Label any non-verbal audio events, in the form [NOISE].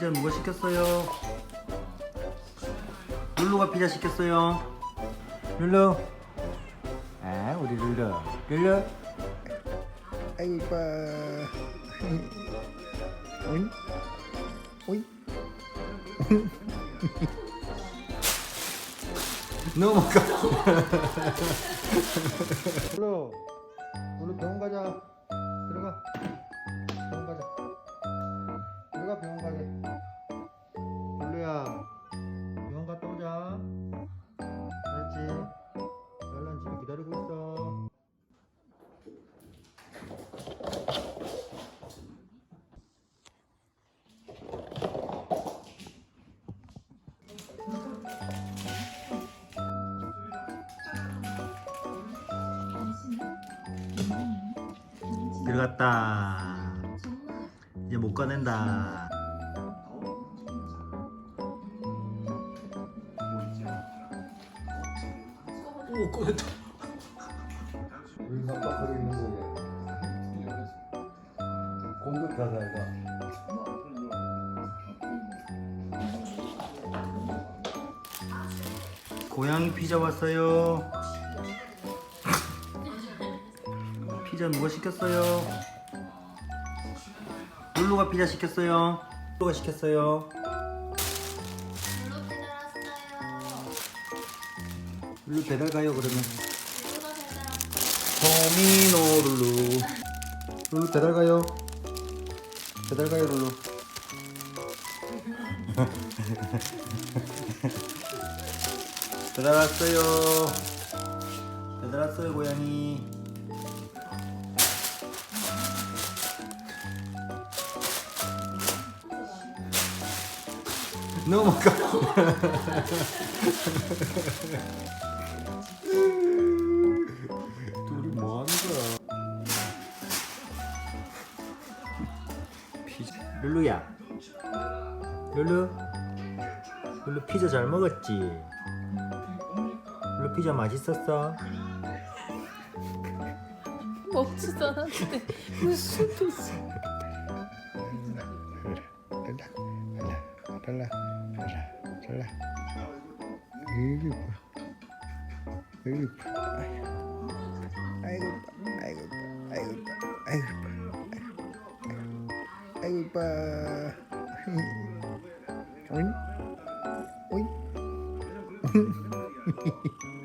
피자 누가 시켰어요? 룰루가 피자 시켰어요. 룰루. 아, 우리 룰루. 룰루. 아이고 이뻐. 오이? 오이? 넘어가. 룰루. 룰루 병원 가자. 들어가. 들어갔다. 이제 못 꺼낸다. 오, 꺼냈다. 우리 깜빡하고 있는 거예요. 공격하다가 고양이 피자 왔어요. 피자 누가 시켰어요? 룰루가 피자 시켰어요. 룰루가 시켰어요. 블루 배달 왔어요. 룰루 배달 가요 그러면. 블루가 배달 왔어요. 토미노 룰루. 룰루 배달 가요. 배달 가요 룰루. [LAUGHS] [LAUGHS] 배달 왔어요. 배달 왔어요 고양이. 넘어가. 둘이 뭐 하는 거야? 피자. 룰루야. 룰루. 룰루 피자 잘 먹었지? 룰루 피자 맛있었어? 먹지도 않았는데 무슨 있어 달라, 달라, 달라, 달라, 달라. 이거 이뻐. 이거 이뻐. 아이고. 아이고. 아이고. 아이고 이뻐. 아이고 이뻐. 오잉? 오잉? me. [LAUGHS]